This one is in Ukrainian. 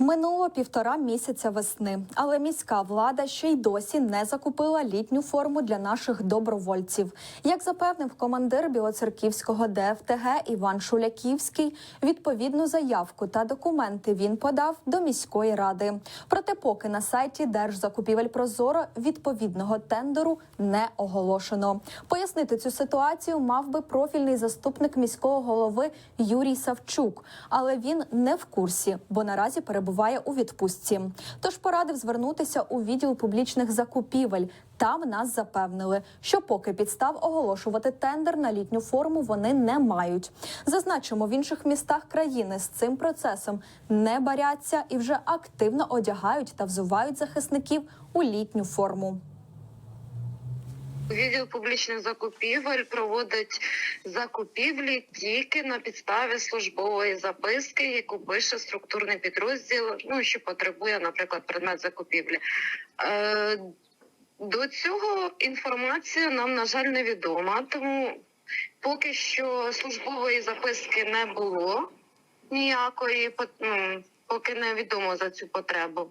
Минуло півтора місяця весни, але міська влада ще й досі не закупила літню форму для наших добровольців. Як запевнив командир Білоцерківського ДФТГ Іван Шуляківський, відповідну заявку та документи він подав до міської ради. Проте, поки на сайті Держзакупівель Прозоро відповідного тендеру не оголошено. Пояснити цю ситуацію мав би профільний заступник міського голови Юрій Савчук, але він не в курсі, бо наразі перебуває у відпустці. Тож порадив звернутися у відділ публічних закупівель. Там нас запевнили, що поки підстав оголошувати тендер на літню форму вони не мають. Зазначимо, в інших містах країни з цим процесом не баряться і вже активно одягають та взувають захисників у літню форму. Відділ публічних закупівель проводить закупівлі тільки на підставі службової записки, яку пише структурний підрозділ, ну що потребує, наприклад, предмет закупівлі. Е, до цього інформація нам, на жаль, невідома, тому поки що службової записки не було ніякої, ну, поки невідомо за цю потребу.